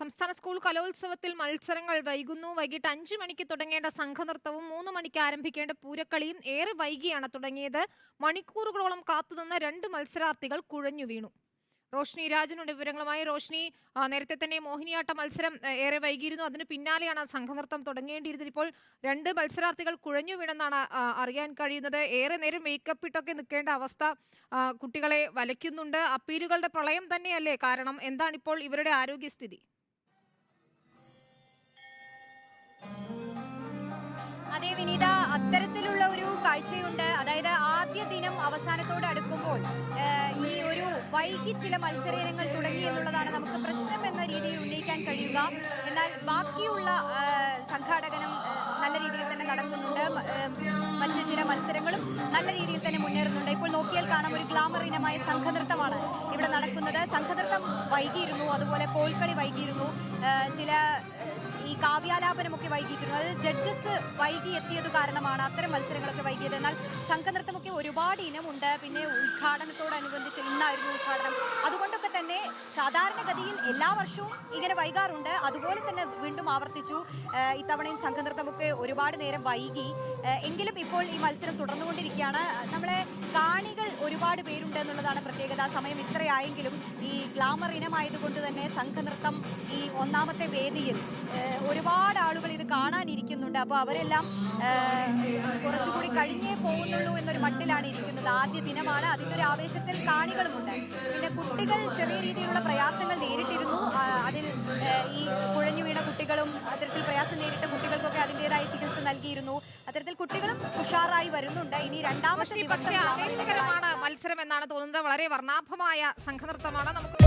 സംസ്ഥാന സ്കൂൾ കലോത്സവത്തിൽ മത്സരങ്ങൾ വൈകുന്നു. വൈകിട്ട് അഞ്ചു മണിക്ക് തുടങ്ങേണ്ട സംഘനൃത്തവും മൂന്ന് മണിക്ക് ആരംഭിക്കേണ്ട പൂരക്കളിയും ഏറെ വൈകിയാണ് തുടങ്ങിയത്. മണിക്കൂറുകളോളം കാത്തുനിന്ന രണ്ട് മത്സരാർത്ഥികൾ കുഴഞ്ഞു വീണു. റോഷ്നി രാജനുണ്ട് വിവരങ്ങളുമായി. റോഷ്നി നേരത്തെ തന്നെ മോഹിനിയാട്ട മത്സരം ഏറെ വൈകിയിരുന്നു. അതിന് പിന്നാലെയാണ് സംഘനൃത്തം തുടങ്ങേണ്ടിയിരുന്നത്. ഇപ്പോൾ രണ്ട് മത്സരാർത്ഥികൾ കുഴഞ്ഞു വീണെന്നാണ് അറിയാൻ കഴിയുന്നത്. ഏറെ നേരം മേക്കപ്പ് ഇട്ടൊക്കെ നിൽക്കേണ്ട അവസ്ഥ കുട്ടികളെ വലയ്ക്കുന്നുണ്ട്. അപ്പീലുകളുടെ പ്രളയം തന്നെയല്ലേ കാരണം? എന്താണിപ്പോൾ ഇവരുടെ ആരോഗ്യസ്ഥിതി? അതെ വിനീത അത്തരത്തിലുള്ള ഒരു കാഴ്ചയുണ്ട്. അതായത് ആദ്യ ദിനം അവസാനത്തോട് അടുക്കുമ്പോൾ ഈ ഒരു വൈകി ചില മത്സര ഇനങ്ങൾ തുടങ്ങി എന്നുള്ളതാണ് നമുക്ക് പ്രശ്നം എന്ന രീതിയിൽ ഉന്നയിക്കാൻ കഴിയുക. എന്നാൽ ബാക്കിയുള്ള സംഘാടകനും നല്ല രീതിയിൽ തന്നെ നടക്കുന്നുണ്ട്. മറ്റ് ചില മത്സരങ്ങളും നല്ല രീതിയിൽ തന്നെ മുന്നേറുന്നുണ്ട്. ഇപ്പോൾ നോക്കിയാൽ കാണാം ഒരു ഗ്ലാമർ ഇനമായ സംഘനൃത്തമാണ് ഇവിടെ നടക്കുന്നത്. സംഘനൃത്തം വൈകിയിരുന്നു. അതുപോലെ കോൽക്കളി വൈകിയിരുന്നു. ചില കാവ്യാലാപനമൊക്കെ വൈകിയിരുന്നു. അത് ജഡ്ജസ് വൈകി എത്തിയത് കാരണമാണ് അത്തരം മത്സരങ്ങളൊക്കെ വൈകിയത്. എന്നാൽ സംഘനൃത്തമൊക്കെ ഒരുപാട് ഇനമുണ്ട്. പിന്നെ ഉദ്ഘാടനത്തോടനുബന്ധിച്ച് ഇന്നായിരുന്നു ഉദ്ഘാടനം. അതുകൊണ്ടൊക്കെ തന്നെ സാധാരണഗതിയിൽ എല്ലാ വർഷവും ഇങ്ങനെ വൈകാറുണ്ട്. അതുപോലെ തന്നെ വീണ്ടും ആവർത്തിച്ചു. ഇത്തവണയും സംഘനൃത്തമൊക്കെ ഒരുപാട് നേരം വൈകി. എങ്കിലും ഇപ്പോൾ ഈ മത്സരം തുടർന്നുകൊണ്ടിരിക്കുകയാണ്. നമ്മളെ കാണികൾ ഒരുപാട് പേരുണ്ട് എന്നുള്ളതാണ് പ്രത്യേകത. സമയം ഇത്രയായെങ്കിലും ഈ ഗ്ലാമർ ഇനമായതുകൊണ്ട് തന്നെ സംഘനൃത്തം ഈ ഒന്നാമത്തെ വേദിയിൽ ഒരുപാട് ആളുകൾ ഇത് കാണാനിരിക്കുന്നുണ്ട്. അപ്പോൾ അവരെല്ലാം കുറച്ചുകൂടി കഴിഞ്ഞേ പോകുന്നുള്ളൂ എന്നൊരു മട്ടിലാണ് ഇരിക്കുന്നത്. ആദ്യ ദിനമാണ്. അതിന്റെ ഒരു ആവേശത്തിൽ കാണികളുമുണ്ട്. പിന്നെ കുട്ടികൾ ചെറിയ രീതിയിലുള്ള പ്രയാസങ്ങൾ നേരിട്ടിരുന്നു. അതിൽ ഈ കുട്ടികളും അത്തരത്തിൽ പ്രയാസം നേരിട്ട കുട്ടികൾക്കൊക്കെ അതിന്റെതായ ചികിത്സ നൽകിയിരുന്നു. അത്തരത്തിൽ കുട്ടികളും ഉഷാറായി വരുന്നുണ്ട്. ഇനി രണ്ടാമത്തെ പക്ഷേ ദിവസം ആവേശകരമാണ് മത്സരം എന്നാണ് തോന്നുന്നത്. വളരെ വർണാഭമായ സംഘനൃത്തമാണ് നമുക്ക്